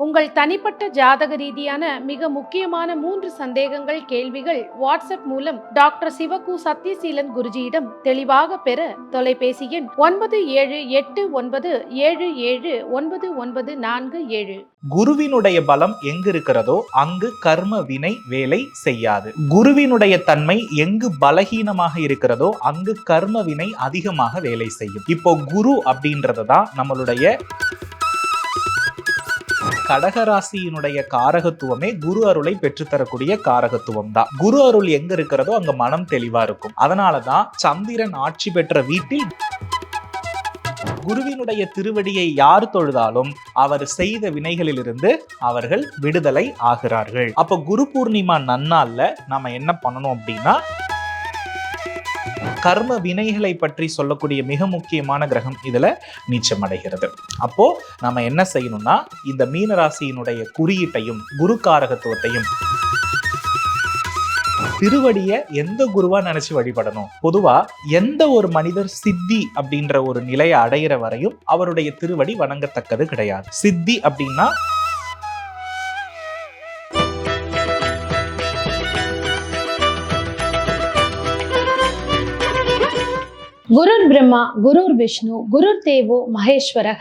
உங்கள் தனிப்பட்ட ஜாதக ரீதியான மிக முக்கியமான மூன்று சந்தேகங்கள் கேள்விகள் வாட்ஸ்அப் மூலம் டாக்டர் சிவகு சத்யசீலன் குருஜியிடம் தெளிவாக பெற தொலைபேசி எண் ஒன்பது ஏழு எட்டு ஒன்பது ஏழு ஏழு ஒன்பது ஒன்பது நான்கு ஏழு. குருவினுடைய பலம் எங்கு இருக்கிறதோ அங்கு கர்ம வினை வேலை செய்யாது. குருவினுடைய தன்மை எங்கு பலகீனமாக இருக்கிறதோ அங்கு கர்ம வினை அதிகமாக வேலை செய்யும். இப்போ குரு அப்படின்றது தான் நம்மளுடைய கடகராசியினுடைய காரகத்துவமே குரு அருளை பெற்றுத்தரக்கூடிய காரகத்துவம் தான் குரு அருள் எங்க இருக்கிறதோ அங்க மனம் தெளிவா இருக்கும். அதனாலதான் சந்திரன் ஆட்சி பெற்ற வீட்டில் குருவினுடைய திருவடியை யார் தொழுதாலும் அவர் செய்த வினைகளிலிருந்து அவர்கள் விடுதலை ஆகிறார்கள். அப்ப குரு பூர்ணிமா நன்னால நாம என்ன பண்ணணும் அப்படின்னா கர்ம வினைகளை பற்றி சொல்லக்கூடிய மிக முக்கியமான கிரகம் இதில் நீச்சம் அடைகிறது. அப்போ நாம என்ன செய்யணும்னா இந்த மீனராசியினுடைய குறியீட்டையும் குரு காரகத்துவத்தையும் திருவடியை எந்த குருவா நினைச்சு வழிபடணும்? பொதுவா எந்த ஒரு மனிதர் சித்தி அப்படின்ற ஒரு நிலையை அடையிற வரையும் அவருடைய திருவடி வணங்கத்தக்கது கிடையாது. சித்தி அப்படின்னா குருர் பிரம்மா குருர் விஷ்ணு குருர் தேவோ மகேஸ்வரக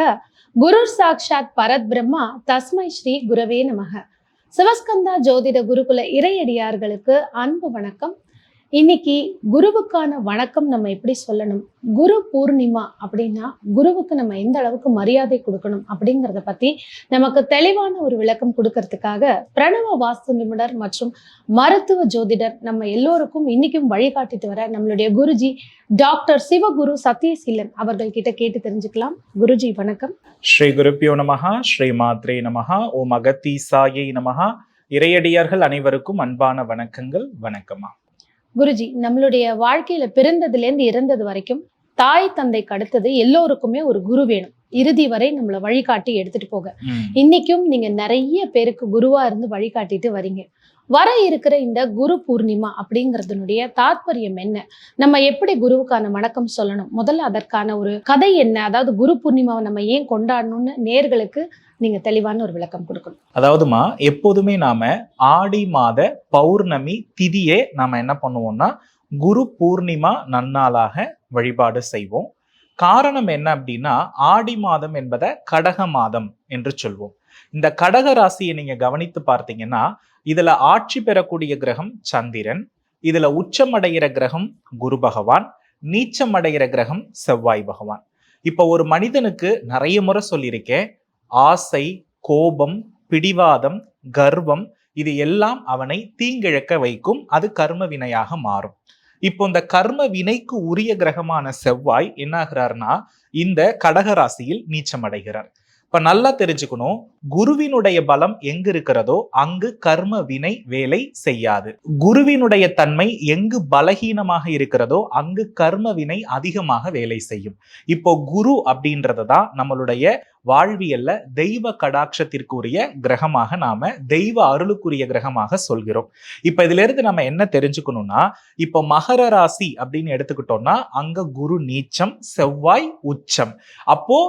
குருர் சாக்ஷாத் பரத் பிரம்மா தஸ்மை ஸ்ரீ குரவே நமக. சிவஸ்கந்தா ஜோதிட குருகுல இறையடியார்களுக்கு அன்பு வணக்கம். இன்னைக்கு குருவுக்கான வணக்கம் நம்ம எப்படி சொல்லணும்? குரு பூர்ணிமா அப்படின்னா குருவுக்கு நம்ம எந்த அளவுக்கு மரியாதை கொடுக்கணும் அப்படிங்கிறத பத்தி நமக்கு தெளிவான ஒரு விளக்கம் கொடுக்கறதுக்காக பிரணவ வாஸ்து நிபுணர் மற்றும் மருத்துவ ஜோதிடர் நம்ம எல்லோருக்கும் இன்னைக்கும் வழிகாட்டிட்டு வர நம்மளுடைய குருஜி டாக்டர் சிவகுரு சத்யசீலன் அவர்கள் கிட்ட கேட்டு தெரிஞ்சுக்கலாம். குருஜி வணக்கம். ஸ்ரீ குருப்பியோ நமகா ஸ்ரீ மாத்ரே நமகா ஓம் அகத்தீசாயை நமகா இறையடியார்கள் அனைவருக்கும் அன்பான வணக்கங்கள் வணக்கமா குருஜி நம்மளுடைய வாழ்க்கையில பிறந்ததுல இருந்து இறந்தது வரைக்கும் தாய் தந்தைக்கு அடுத்தது எல்லோருக்குமே ஒரு குரு வேணும். இறுதி வரை நம்மளை வழிகாட்டி எடுத்துட்டு போக. இன்னைக்கும் நீங்க நிறைய பேருக்கு குருவா இருந்து வழிகாட்டிட்டு வரீங்க. வர இருக்கிற இந்த குரு பூர்ணிமா அப்படிங்கறதுனுடைய தாத்பரியம் என்ன? நம்ம எப்படி குருவுக்கான வணக்கம் சொல்லணும்? முதல்ல அதற்கான ஒரு கதை என்ன? அதாவது குரு பூர்ணிமாவை நம்ம ஏன் கொண்டாடணும்னு நேர்களுக்கு நீங்க தெளிவான ஒரு விளக்கம் கொடுக்கணும். அதாவதுமா எப்போதுமே நாம ஆடி மாத பௌர்ணமி திதியே நாம என்ன பண்ணுவோம்னா குரு பூர்ணிமா நன்னாளாக வழிபாடு செய்வோம். காரணம் என்ன அப்படின்னா ஆடி மாதம் என்பதை கடக மாதம் என்று சொல்வோம். இந்த கடக ராசியை நீங்க கவனித்து பார்த்தீங்கன்னா இதுல ஆட்சி பெறக்கூடிய கிரகம் சந்திரன் இதுல உச்சமடைகிற கிரகம் குரு பகவான் நீச்சம் அடைகிற கிரகம் செவ்வாய் பகவான். இப்போ ஒரு மனிதனுக்கு நிறைய முறை சொல்லியிருக்கேன் ஆசை கோபம் பிடிவாதம் கர்வம் இது எல்லாம் அவனை தீங்கிழக்க வைக்கும் அது கர்ம வினையாக மாறும். இப்போ இந்த கர்ம வினைக்கு உரிய கிரகமான செவ்வாய் என்ன ஆகிறார்னா இந்த கடகராசியில் நீச்சம் அடைகிறார் இப்ப நல்லா தெரிஞ்சுக்கணும் குருவினுடைய பலம் எங்கு இருக்கிறதோ அங்கு கர்ம வினை வேலை செய்யாது. குருவினுடைய தன்மை எங்கு பலகீனமாக இருக்கிறதோ அங்கு கர்ம வினை அதிகமாக வேலை செய்யும். இப்போ குரு அப்படின்றது தான் நம்மளுடைய வாழ்வியல்ல தெய்வ கடாட்சத்திற்குரிய கிரகமாக நாம தெய்வ அருளுக்குரிய கிரகமாக சொல்கிறோம். இப்ப இதுல இருந்து நம்ம என்ன தெரிஞ்சுக்கணும்னா இப்போ மகர ராசி அப்படின்னு எடுத்துக்கிட்டோம்னா அங்க குரு நீச்சம் செவ்வாய் உச்சம். அப்போ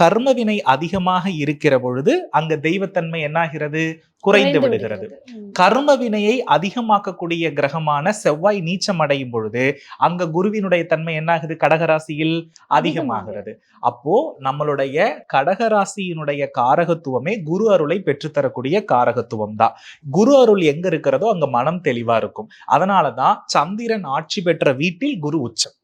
கர்மவினை அதிகமாக இருக்கிற பொழுது அங்க தெய்வத்தன்மை என்னாகிறது? குறைந்து விடுகிறது. கர்ம வினையை அதிகமாக்கக்கூடிய கிரகமான செவ்வாய் நீச்சம் அடையும் பொழுது அங்க குருவினுடைய தன்மை என்னாகுது? கடகராசியில் அதிகமாகிறது. அப்போ நம்மளுடைய கடகராசியினுடைய காரகத்துவமே குரு அருளை பெற்றுத்தரக்கூடிய காரகத்துவம் தான். குரு அருள் எங்க இருக்கிறதோ அங்க மனம் தெளிவா இருக்கும். அதனாலதான் சந்திரன் ஆட்சி பெற்ற வீட்டில் குரு உச்சம்.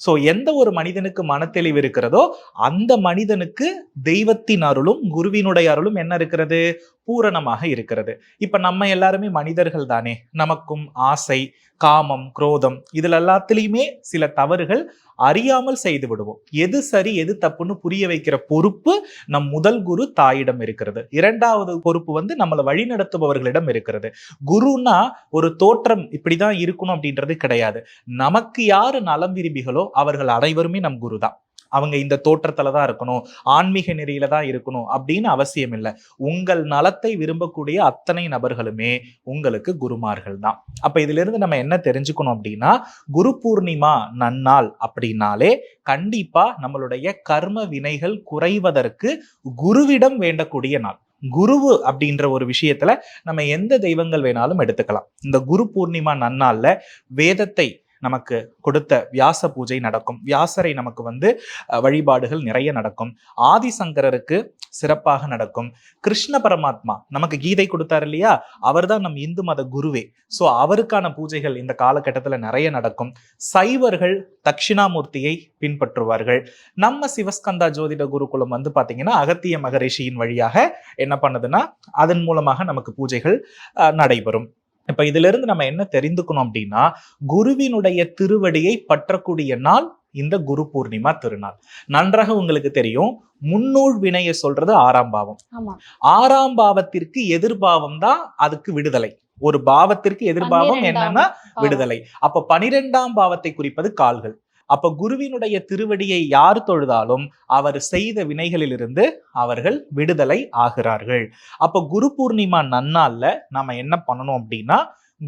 ஸோ எந்த ஒரு மனிதனுக்கு மனத்தெளிவு இருக்கிறதோ அந்த மனிதனுக்கு தெய்வத்தின் அருளும் குருவினுடைய அருளும் என்ன இருக்கிறது? பூரணமாக இருக்கிறது. இப்ப நம்ம எல்லாருமே மனிதர்கள் தானே. நமக்கும் ஆசை காமம் குரோதம் இதுல எல்லாத்துலயுமே சில தவறுகள் அறியாமல் செய்து விடுவோம். எது சரி எது தப்புன்னு புரிய வைக்கிற பொறுப்பு நம் முதல் குரு தாயிடம் இருக்கிறது. இரண்டாவது பொறுப்பு வந்து நம்மளை வழிநடத்துபவர்களிடம் இருக்கிறது. குருன்னா ஒரு தோற்றம் இப்படிதான் இருக்கணும் அப்படின்றது கிடையாது. நமக்கு யாரு நலம் விரும்பிகளோ அவர்கள் அனைவருமே நம் குரு தான் அவங்க இந்த தோற்றத்துல தான் இருக்கணும் ஆன்மீக நெறியில தான் இருக்கணும் அப்படின்னு அவசியம் இல்லை. உங்கள் நலத்தை விரும்பக்கூடிய அத்தனை நபர்களுமே உங்களுக்கு குருமார்கள் தான். அப்ப இதுல இருந்து நம்ம என்ன தெரிஞ்சுக்கணும் அப்படின்னா குரு பூர்ணிமா நன்னாள் அப்படின்னாலே கண்டிப்பா நம்மளுடைய கர்ம வினைகள் குறைவதற்கு குருவிடம் வேண்டக்கூடிய நாள். குருவு அப்படின்ற ஒரு விஷயத்துல நம்ம எந்த தெய்வங்கள் வேணாலும் எடுத்துக்கலாம். இந்த குரு பூர்ணிமா நன்னாள்ல வேதத்தை நமக்கு கொடுத்த வியாச பூஜை நடக்கும். வியாசரை நமக்கு வந்து வழிபாடுகள் நிறைய நடக்கும். ஆதிசங்கரருக்கு சிறப்பாக நடக்கும். கிருஷ்ண பரமாத்மா நமக்கு கீதை கொடுத்தார் இல்லையா? அவர்தான் நம் இந்து மத குருவே. ஸோ அவருக்கான பூஜைகள் இந்த காலகட்டத்தில் நிறைய நடக்கும். சைவர்கள் தட்சிணாமூர்த்தியை பின்பற்றுவார்கள். நம்ம சிவஸ்கந்தா ஜோதிட குருகுலம் வந்து பார்த்தீங்கன்னா அகத்திய மகரிஷியின் வழியாக என்ன பண்ணுதுன்னா அதன் மூலமாக நமக்கு பூஜைகள் நடைபெறும். இப்ப இதுல இருந்து நம்ம என்ன தெரிந்துக்கணும் அப்படின்னா குருவினுடைய திருவடியை பற்றக்கூடிய நாள் இந்த குரு பூர்ணிமா திருநாள். நன்றாக உங்களுக்கு தெரியும் முன்னூல் வினையை சொல்றது ஆறாம் பாவம். ஆறாம் பாவத்திற்கு எதிர்பாவம் தான் அதுக்கு விடுதலை. ஒரு பாவத்திற்கு எதிர்பாவம் என்னன்னா. விடுதலை. அப்ப பனிரெண்டாம் பாவத்தை குறிப்பது கால்கள். அப்ப குருவினுடைய திருவடியை யார் தொழுதாலும் அவர் செய்த வினைகளிலிருந்து அவர்கள் விடுதலை ஆகிறார்கள். அப்ப குரு பூர்ணிமா நன்னாள்ல நாம என்ன பண்ணணும் அப்படின்னா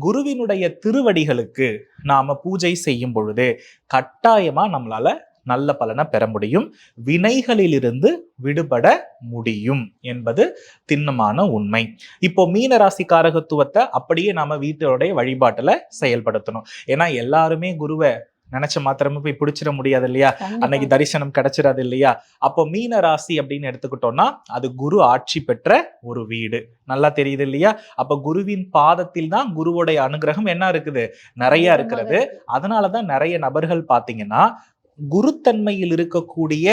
குருவினுடைய திருவடிகளுக்கு நாம பூஜை செய்யும் பொழுது கட்டாயமா நம்மளால நல்ல பலனை பெற முடியும். வினைகளிலிருந்து விடுபட முடியும் என்பது திண்ணமான உண்மை. இப்போ மீன ராசி காரகத்துவத்தை அப்படியே நாம வீட்டோடைய வழிபாட்டுல செயல்படுத்தணும். ஏன்னா எல்லாருமே குருவை நினைச்ச மாத்திரமே போய் பிடிச்சிட முடியாது இல்லையா. அன்னைக்கு தரிசனம் கிடைச்சிடாது இல்லையா அப்போ மீன ராசி அப்படின்னு எடுத்துக்கிட்டோம்னா அது குரு ஆட்சி பெற்ற ஒரு வீடு. நல்லா தெரியுது இல்லையா? அப்ப குருவின் பாதத்தில் தான் குருவோடைய அனுகிரகம் என்ன இருக்குது? நிறைய இருக்கிறது. அதனாலதான் நிறைய நபர்கள் பாத்தீங்கன்னா குருத்தன்மையில் இருக்கக்கூடிய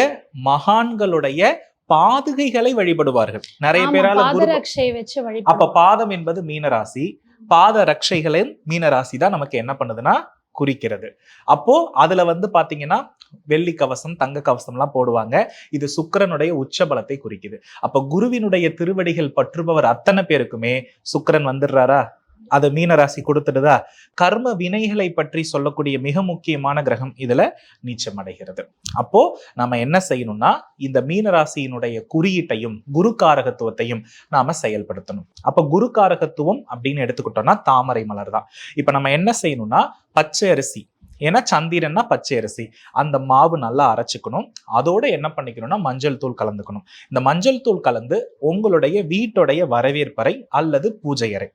மகான்களுடைய பாதுகைகளை வழிபடுவார்கள். நிறைய பேரால அப்ப பாதம் என்பது மீனராசி பாத ரட்சைகளின் மீனராசி தான் நமக்கு என்ன பண்ணுதுன்னா குறிக்கிறது. அப்போ அதுல வந்து பாத்தீங்கன்னா வெள்ளி கவசம் தங்க கவசம் எல்லாம் போடுவாங்க. இது சுக்கிரனுடைய உச்ச பலத்தை குறிக்குது. அப்ப குருவினுடைய திருவடிகள் பற்றுபவர் அத்தனை பேருக்குமே சுக்கிரன் வந்துடுறாரா? அது மீனராசி கொடுத்துடுதா? கர்ம வினைகளை பற்றி சொல்லக்கூடிய மிக முக்கியமான கிரகம் இதுல நீச்சம் அடைகிறது. அப்போ நம்ம என்ன செய்யணும்னா இந்த மீனராசியினுடைய குறியீட்டையும் குரு காரகத்துவத்தையும் நாம செயல்படுத்தணும். அப்ப குரு காரகத்துவம் அப்படின்னு எடுத்துக்கிட்டோம்னா தாமரை மலர் தான். இப்ப நம்ம என்ன செய்யணும்னா பச்சை அரிசி. ஏன்னா சந்திரன்னா பச்சை அரிசி. அந்த மாவு நல்லா அரைச்சிக்கணும். அதோட என்ன பண்ணிக்கணும்னா மஞ்சள் தூள் கலந்துக்கணும். இந்த மஞ்சள் தூள் கலந்து உங்களுடைய வீட்டுடைய வரவேற்பறை அல்லது பூஜை அறை.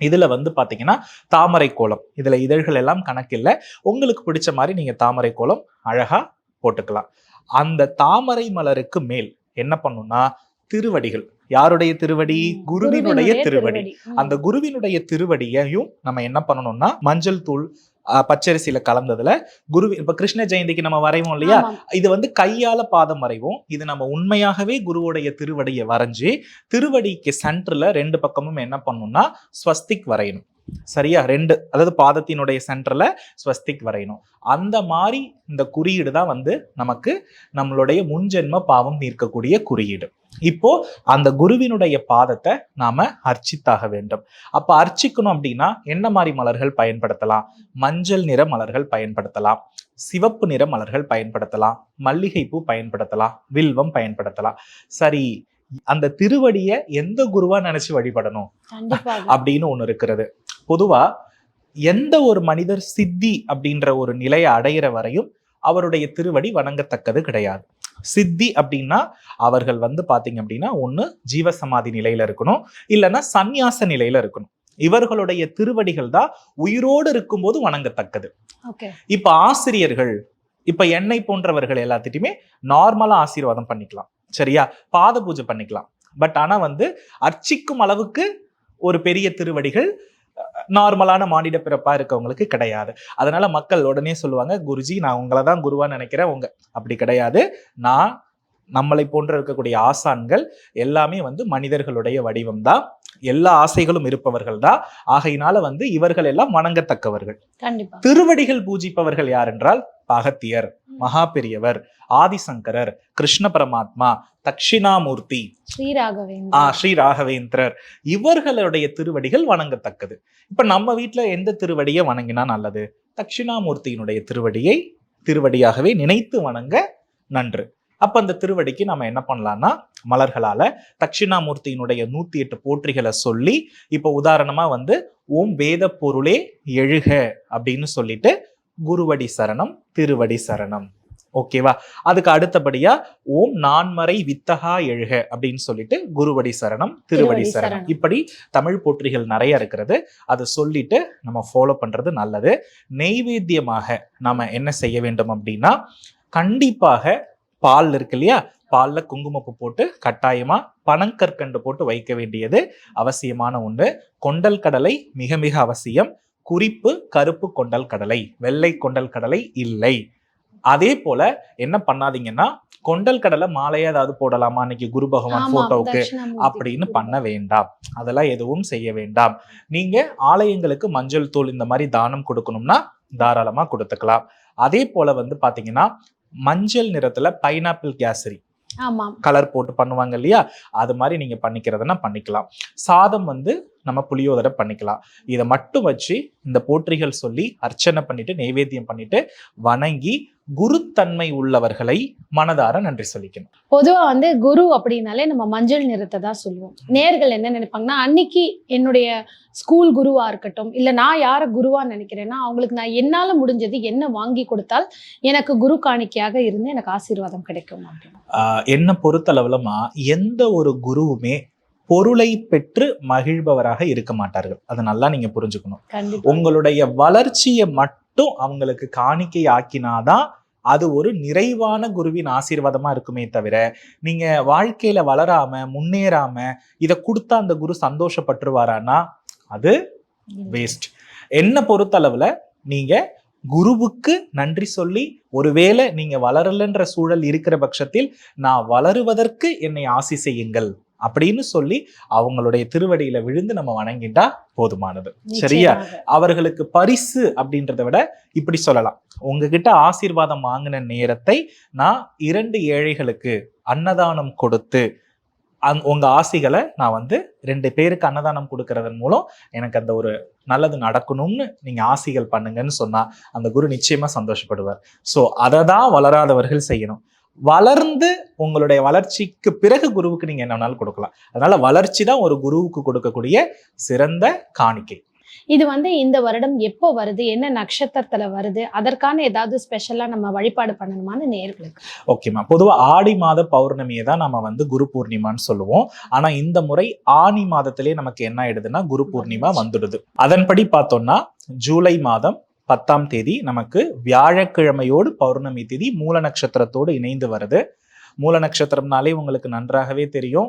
இதுல வந்து பாத்தீங்கன்னா தாமரை கோலம். இதுல இதழ்கள் எல்லாம் கணக்கில்லை. உங்களுக்கு பிடிச்ச மாதிரி நீங்க தாமரை கோலம் அழகா போட்டுக்கலாம். அந்த தாமரை மலருக்கு மேல் என்ன பண்ணும்னா திருவடிகள். யாருடைய திருவடி? குருவினுடைய திருவடி. அந்த குருவினுடைய திருவடியையும் நம்ம என்ன பண்ணணும்னா மஞ்சள் தூள் பச்சரிசியில கலந்ததுல குரு இப்ப கிருஷ்ண ஜெயந்திக்கு நம்ம வரைவோம் இல்லையா. இது வந்து கையால பாதம் வரைவோம். இது நம்ம உண்மையாகவே குருவுடைய திருவடியை வரைஞ்சு திருவடிக்கு சென்டர்ல ரெண்டு பக்கமும் என்ன பண்ணணும்னா ஸ்வஸ்திக் வரையணும். சரியா? ரெண்டு. அதாவது பாதத்தினுடைய சென்டர்ல ஸ்வஸ்திக் வரையணும். அந்த மாதிரி இந்த குறியீடு தான் வந்து நமக்கு நம்மளுடைய முன்ஜென்ம பாவம் தீர்க்கக்கூடிய குறியீடு. இப்போ அந்த குருவினுடைய பாதத்தை நாம அர்ச்சித்தாக வேண்டும். அப்ப அர்ச்சிக்கணும் அப்படின்னா என்ன மாதிரி மலர்கள் பயன்படுத்தலாம்? மஞ்சள் நிற மலர்கள் பயன்படுத்தலாம். சிவப்பு நிற மலர்கள் பயன்படுத்தலாம். மல்லிகைப்பூ பயன்படுத்தலாம். வில்வம் பயன்படுத்தலாம். சரி அந்த திருவடிய எந்த குருவா நினைச்சு வழிபடணும்? அப்படின்னு ஒண்ணு இருக்கிறது. பொதுவா எந்த ஒரு மனிதர் சித்தி அப்படின்ற ஒரு நிலையை அடையிற வரையும் அவருடைய திருவடி வணங்கத்தக்கது கிடையாது. சித்தி அப்படின்னா அவர்கள் வந்து பாத்தீங்க அப்படின்னா ஒண்ணு ஜீவசமாதி நிலையில இருக்கணும் இல்லைன்னா சந்நியாச நிலையில இருக்கணும். இவர்களுடைய திருவடிகள் தான் உயிரோடு இருக்கும்போது வணங்கத்தக்கது. இப்ப ஆசிரியர்கள் இப்ப என்னை போன்றவர்கள் எல்லாத்திட்டையுமே நார்மலா ஆசீர்வாதம் பண்ணிக்கலாம். சரியா? பாத பூஜை பண்ணிக்கலாம். பட் ஆனா வந்து அர்ச்சிக்கும் அளவுக்கு ஒரு பெரிய திருவடிகள் நார்மலான மானிட பிறப்பா இருக்கவங்களுக்கு கிடையாது. அதனால மக்கள் உடனே சொல்லுவாங்க குருஜி நான் உங்களை தான் குருவா நினைக்கிறேன். உங்க அப்படி கிடையாது. நான் நம்மளை போன்ற இருக்கக்கூடிய ஆசான்கள் எல்லாமே வந்து மனிதர்களுடைய வடிவம் தான் எல்லா ஆசைகளும் இருப்பவர்கள் தான். ஆகையினால வந்து இவர்கள் எல்லாம் வணங்கத்தக்கவர்கள் திருவடிகள் பூஜிப்பவர்கள் யார் என்றால் அகத்தியர் மகா பெரியவர் ஆதிசங்கரர் கிருஷ்ண பரமாத்மா ஸ்ரீராகவேந்திரா ஸ்ரீ ராகவேந்திரர் இவர்களுடைய திருவடிகள் வணங்கத்தக்கது. இப்ப நம்ம வீட்ல எந்த திருவடியை வணங்கினா நல்லது? தட்சிணாமூர்த்தியினுடைய திருவடியை திருவடியாகவே நினைத்து வணங்க நன்று. அப்ப அந்த திருவடிக்கு நம்ம என்ன பண்ணலாம்னா மலர்களால தட்சிணாமூர்த்தியினுடைய நூத்தி எட்டு போற்றிகளை சொல்லி இப்ப உதாரணமா வந்து ஓம் வேத பொருளே எழுக அப்படின்னு சொல்லிட்டு குருவடி சரணம் திருவடி சரணம். ஓகேவா அதுக்கு அடுத்தபடியா ஓம் நான்மறை வித்தகா எழுக அப்படின்னு சொல்லிட்டு குருவடி சரணம் திருவடி சரணம். இப்படி தமிழ் போற்றிகள் நிறைய இருக்கிறது. அதை சொல்லிட்டு நம்ம ஃபாலோ பண்றது நல்லது. நெய்வேத்தியமாக நாம என்ன செய்ய வேண்டும் அப்படின்னா கண்டிப்பாக பால் இருக்கு இல்லையா? பால்ல குங்குமப்பு போட்டு கட்டாயமா பனங்கற்கண்டு போட்டு வைக்க வேண்டியது அவசியமான ஒன்று. கொண்டல் கடலை மிக மிக அவசியம். குறிப்பு கருப்பு கொண்டல் கடலை வெள்ளை கொண்டல் கடலை இல்லை. அதே போல என்ன பண்ணாதீங்கன்னா கொண்டல் கடலை மாலையா ஏதாவது போடலாமா? இன்னைக்கு குரு பகவான் போட்டோவுக்கு. அப்படின்னு பண்ண வேண்டாம். அதெல்லாம் எதுவும் செய்ய வேண்டாம். நீங்க ஆலயங்களுக்கு மஞ்சள் தூள் இந்த மாதிரி தானம் கொடுக்கணும்னா தாராளமா கொடுத்துக்கலாம். அதே போல வந்து பாத்தீங்கன்னா மஞ்சள் நிறத்துல பைனாப்பிள் கேசரி. ஆமாம் கலர் போட்டு பண்ணுவாங்க இல்லையா? அது மாதிரி நீங்க பண்ணிக்கிறதுனா பண்ணிக்கலாம். சாதம் வந்து நம்ம புளியோதரை பண்ணிக்கலாம். இதை மட்டும் வச்சு இந்த போற்றிகள் சொல்லி அர்ச்சனை பண்ணிட்டு நைவேத்தியம் பண்ணிட்டு வணங்கி குருத்தன்மை உள்ளவர்களை மனதார நன்றி சொல்லிக்கணும். பொதுவா வந்து குரு அப்படின்னாலே நம்ம மஞ்சள் நிறத்தை தான் சொல்லுவோம். நேர்கள் என்ன நினைப்பாங்கன்னா அன்னைக்கு என்னுடைய ஸ்கூல் குருவா இருக்கட்டும் இல்ல நான் யார குருவா நினைக்கிறேன்னா அவங்களுக்கு நான் என்னால முடிஞ்சது என்ன வாங்கி கொடுத்தால் எனக்கு குரு காணிக்கையாக இருந்து எனக்கு ஆசீர்வாதம் கிடைக்கும் அப்படின்னு. என்னை பொறுத்தளவுலமா எந்த ஒரு குருவுமே பொருளை பெற்று மகிழ்பவராக இருக்க மாட்டார்கள். அதை நல்லா நீங்க புரிஞ்சுக்கணும். உங்களுடைய வளர்ச்சியை மட்டும் அவங்களுக்கு காணிக்கை ஆக்கினாதான் அது ஒரு நிறைவான குருவின் ஆசீர்வாதமா இருக்குமே தவிர நீங்க வாழ்க்கையில வளராம முன்னேறாம இதை கொடுத்தா அந்த குரு சந்தோஷப்பட்டுருவாரான்னா அது வேஸ்ட் என்ன பொறுத்தளவுல நீங்க குருவுக்கு நன்றி சொல்லி ஒருவேளை நீங்க வளரலன்ற சூழல் இருக்கிற பட்சத்தில் நான் வளருவதற்கு என்னை ஆசி செய்யுங்கள். அப்படின்னு சொல்லி அவங்களுடைய திருவடியில விழுந்து நம்ம வணங்கிட்டா போதுமானது. சரியா? நிச்சயமாக. அவர்களுக்கு பரிசு அப்படின்றத விட இப்படி சொல்லலாம். உங்ககிட்ட ஆசீர்வாதம் வாங்கின நேரத்தை நான் இரண்டு ஏழைகளுக்கு அன்னதானம் கொடுத்து அங் உங்க ஆசிகளை நான் வந்து ரெண்டு பேருக்கு அன்னதானம் கொடுக்கறதன் மூலம் எனக்கு அந்த ஒரு நல்லது நடக்கணும்னு நீங்க ஆசிகள் பண்ணுங்கன்னு சொன்னா அந்த குரு நிச்சயமா சந்தோஷப்படுவார். ஸோ அதை தான் வளராதவர்கள் செய்யணும். வளர்ந்து உங்களுடைய வளர்ச்சிக்கு பிறகு குருவுக்கு நீங்க என்ன வேணாலும் கொடுக்கலாம். அதனால வளர்ச்சி தான் ஒரு குருவுக்கு கொடுக்கக்கூடிய சிறந்த காணிக்கை. இது வந்து இந்த வருடம் எப்போ வருது? என்ன நட்சத்திரத்துல வருது? அதற்கான ஏதாவது ஸ்பெஷலா நம்ம வழிபாடு பண்ணணுமான்னு நேர்களுக்கு ஓகேம்மா பொதுவா ஆடி மாத பௌர்ணமியை தான் நம்ம வந்து குரு பூர்ணிமான்னு சொல்லுவோம். ஆனா இந்த முறை ஆனி மாதத்திலே நமக்கு என்ன ஆயிடுதுன்னா குரு பூர்ணிமா வந்துடுது. அதன்படி பார்த்தோம்னா ஜூலை மாதம் பத்தாம் தேதி நமக்கு வியாழக்கிழமையோடு பௌர்ணமி தேதி மூல நட்சத்திரத்தோடு இணைந்து வருது. மூல நட்சத்திரம்னாலே உங்களுக்கு நன்றாகவே தெரியும்.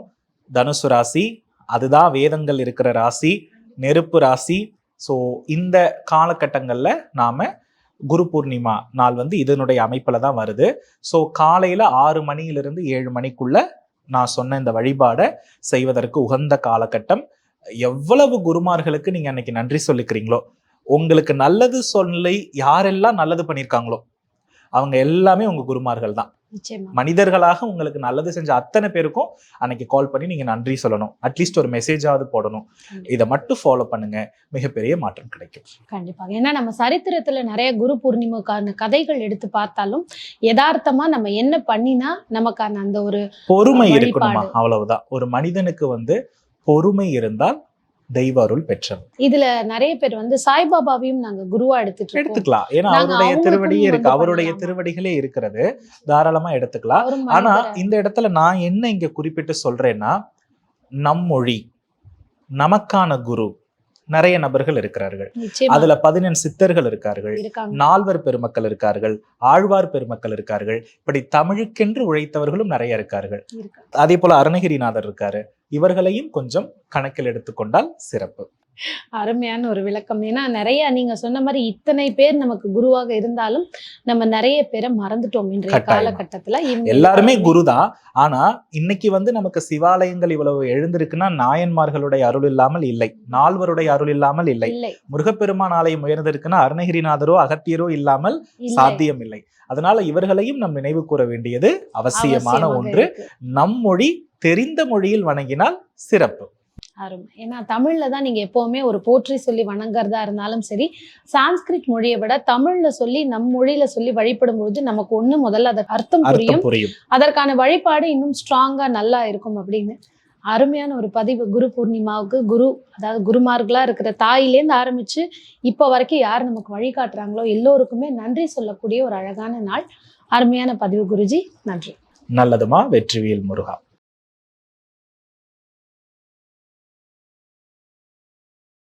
தனுசு ராசி அதுதான் வேதங்கள் இருக்கிற ராசி நெருப்பு ராசி. ஸோ இந்த காலகட்டங்களில் நாம் குரு பூர்ணிமா நாள் வந்து இதனுடைய அமைப்பில் தான் வருது. ஸோ காலையில் ஆறு மணியிலிருந்து ஏழு மணிக்குள்ள நான் சொன்ன இந்த வழிபாடை செய்வதற்கு உகந்த காலகட்டம். எவ்வளவு குருமார்களுக்கு நீங்கள் அன்னைக்கு நன்றி சொல்லிக்கிறீங்களோ உங்களுக்கு நல்லது சொல்லி யாரெல்லாம் நல்லது பண்ணியிருக்காங்களோ அவங்க எல்லாமே உங்க குருமார்கள் தான். மனிதர்களாக உங்களுக்கு நல்லது செஞ்ச அத்தனை பேருக்கும் அன்னைக்கு கால் பண்ணி நீங்க நன்றி சொல்லணும். அட்லீஸ்ட் ஒரு மெசேஜாவது போடணும். இதை மட்டும் ஃபாலோ பண்ணுங்க. மிகப்பெரிய மாற்றம் கிடைக்கும். கண்டிப்பாக. ஏன்னா நம்ம சரித்திரத்துல நிறைய குரு பூர்ணிமாக்கான கதைகள் எடுத்து பார்த்தாலும் யதார்த்தமா நம்ம என்ன பண்ணினா நமக்கான அந்த ஒரு பொறுமை. இருக்கணுமா? அவ்வளவுதான். ஒரு மனிதனுக்கு வந்து பொறுமை இருந்தால் தெய்வ அருள் பெற்றவர். இதுல நிறைய பேர் வந்து சாய்பாபாவையும் நாங்க குருவா எடுத்துட்டு எடுத்துக்கலாம். ஏன்னா அவருடைய திருவடியே இருக்கு. அவருடைய? திருவடிகளே இருக்கிறது. தாராளமா எடுத்துக்கலாம். ஆனா இந்த இடத்துல நான் என்ன இங்க குறிப்பிட்டு சொல்றேன்னா நம்மொழி நமக்கான குரு நிறைய நபர்கள் இருக்கிறார்கள். அதுல பதினெண் சித்தர்கள் இருக்கார்கள். நால்வர் பெருமக்கள் இருக்கார்கள். ஆழ்வார் பெருமக்கள் இருக்கார்கள். இப்படி தமிழுக்கென்று உழைத்தவர்களும் நிறைய இருக்கார்கள். அதே போல அருணகிரிநாதர் இருக்காரு. இவர்களையும் கொஞ்சம் கணக்கில் எடுத்துக்கொண்டால் சிறப்பு. அருமையான ஒரு விளக்கம். ஏன்னா நிறைய நீங்க சொன்ன மாதிரி இத்தனை பேர் நமக்கு குருவாக இருந்தாலும் நம்ம நிறைய பேரை மறந்துட்டோம் இன்றைய. காலகட்டத்துல. எல்லாருமே குரு தான். ஆனா இன்னைக்கு வந்து நமக்கு சிவாலயங்கள் இவ்வளவு எழுந்திருக்குன்னா நாயன்மார்களுடைய அருள் இல்லாமல் இல்லை. நால்வருடைய அருள் இல்லாமல் இல்லை. முருகப்பெருமான் ஆலயம் உயர்ந்திருக்குன்னா அருணகிரிநாதரோ அகத்தியரோ இல்லாமல் இல்லை. சாத்தியம் இல்லை. அதனால இவர்களையும் நம் நினைவு கூற வேண்டியது அவசியமான ஒன்று. நம் மொழி தெரிந்த மொழியில் வணங்கினால் சிறப்பு. அருமை ஏன்னா தமிழ்ல தான் நீங்க எப்பவுமே ஒரு போற்றி சொல்லி வணங்குறதா இருந்தாலும் சரி சான்ஸ்கிரிட் மொழியை விட தமிழ்ல சொல்லி நம் மொழியில சொல்லி வழிபடும் பொழுது நமக்கு ஒண்ணு முதல்ல அதற்கு அர்த்தம் புரியும். அதற்கான வழிபாடு இன்னும் ஸ்ட்ராங்கா நல்லா இருக்கும் அப்படின்னு. அருமையான ஒரு பதிவு குரு பூர்ணிமாவுக்கு. குரு அதாவது குருமார்களா இருக்கிற தாயிலேருந்து ஆரம்பிச்சு இப்போ வரைக்கும் யார் நமக்கு வழிகாட்டுறாங்களோ எல்லோருக்குமே நன்றி சொல்லக்கூடிய ஒரு அழகான நாள். அருமையான பதிவு குருஜி. நன்றி. நல்லதுமா வெற்றிவேல் முருகா.